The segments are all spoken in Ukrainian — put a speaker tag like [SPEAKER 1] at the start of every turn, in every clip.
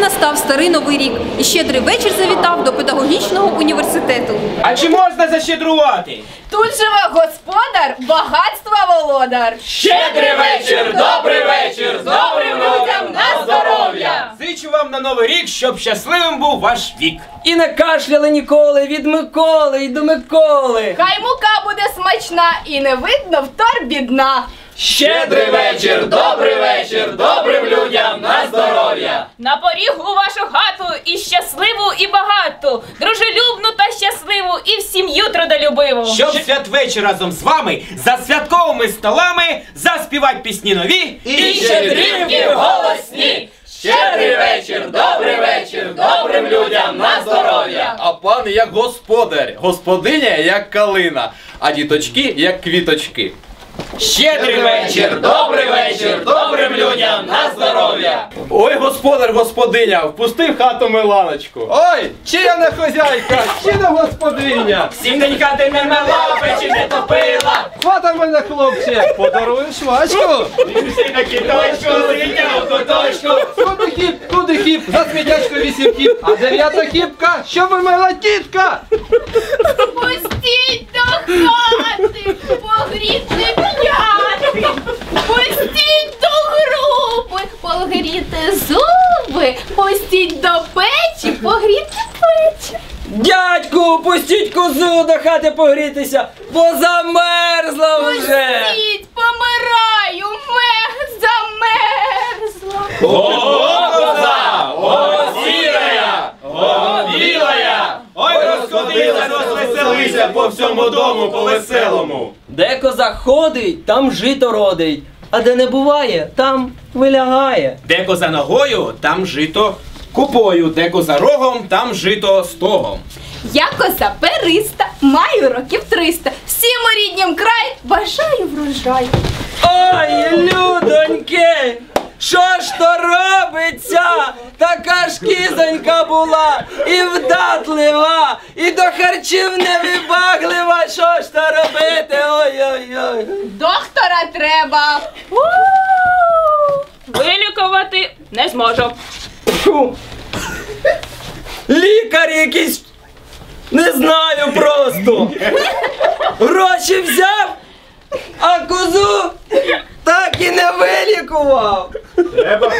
[SPEAKER 1] настав старий новий рік, і щедрий вечір завітав до педагогічного університету.
[SPEAKER 2] А чи можна защедрувати?
[SPEAKER 3] Тут живе господар, багатства володар.
[SPEAKER 2] Щедрий вечір, добрий вечір, з добрим людям на здоров'я! Зичу вам на новий рік, щоб щасливим був ваш вік.
[SPEAKER 4] І не кашляли ніколи від Миколи й до Миколи.
[SPEAKER 3] Хай мука буде смачна і не видно втор бідна.
[SPEAKER 2] Щедрий вечір, добрий вечір, добрим людям на здоров'я!
[SPEAKER 5] На поріг у вашу хату і щасливу, і багату, дружелюбну та щасливу, і в сім'ю трудолюбиву.
[SPEAKER 2] Щоб святвечір разом з вами за святковими столами заспівать пісні нові
[SPEAKER 4] І щедрівки голосні!
[SPEAKER 2] Щедрий вечір, добрий вечір, добрим людям на здоров'я!
[SPEAKER 6] А пан як господар, господиня як калина, а діточки як квіточки.
[SPEAKER 2] Щедрий вечір, добрий вечір, добрим людям на здоров'я!
[SPEAKER 6] Ой, господар, господиня, впусти в хату Миланочку. Ой, чия не хозяйка, чи не господиня?
[SPEAKER 2] Сім день хати не мела, печі не топила,
[SPEAKER 6] Хвата мене, хлопче, подаруєш швачку.
[SPEAKER 2] всі на кіточку, сидя у куточку.
[SPEAKER 6] Куди хіп, куди хіп, за сміттячко вісім хіп, а дев'ята хіпка, що вимила тітка?
[SPEAKER 3] Пустіть до хати, погріти п'яти. Пустіть до груби, погріти зуби. Пустіть до печі, погріти плечі.
[SPEAKER 4] Дядьку, пустіть козу до хати погрітися, бо замерзла вже.
[SPEAKER 3] Пустіть, помираю, мех замерзла.
[SPEAKER 2] О, коза, о, сірая, о, білая, ой, розходилась, розвеселися по всьому дому по веселому.
[SPEAKER 4] Де коза ходить, там жито родить, а де не буває, там вилягає.
[SPEAKER 2] Де коза ногою, там жито купою, де коза рогом, там жито стогом.
[SPEAKER 3] Я коза периста, маю років триста. Всім у ріднім край бажаю врожаю.
[SPEAKER 4] Ой, людоньки, що ж то робиться? Така ж кізонька була, і вдатлива, і до харчів невибаглива. Що ж то робити? Ой-ой-ой.
[SPEAKER 3] Доктора треба.
[SPEAKER 5] Вилікувати не зможу.
[SPEAKER 4] Фу. Лікар якийсь. Не знаю просто. Гроші взяв, а козу так і не вилікував.
[SPEAKER 2] Треба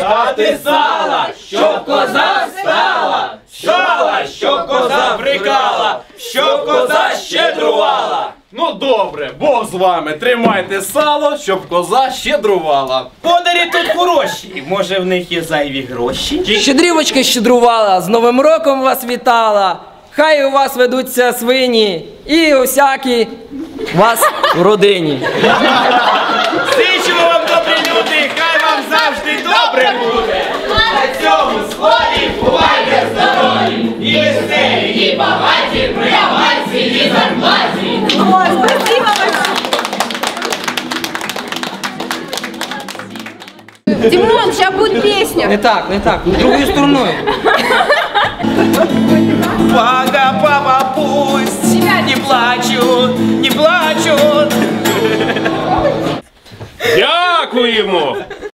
[SPEAKER 2] Дати сала, щоб коза стала, стала, щоб коза брикала, щоб коза щедрувала.
[SPEAKER 6] Ну добре, Бог з вами, тримайте сало, щоб коза щедрувала.
[SPEAKER 2] Подарі тут хороші, може в них є зайві гроші?
[SPEAKER 4] Щедрівочка щедрувала, з Новим роком вас вітала. Хай у вас ведуться свині і усякі вас в родині.
[SPEAKER 2] Зичимо вам, добрі люди, хай вам завжди добре буде. На цьому сході бувайте здорові, і веселі, і багаті, при авансі, і зарплаті.
[SPEAKER 3] Ой, спасибо Димон, сейчас будет песня.
[SPEAKER 4] Не так, не так, другою стороною.
[SPEAKER 2] Paga
[SPEAKER 7] pra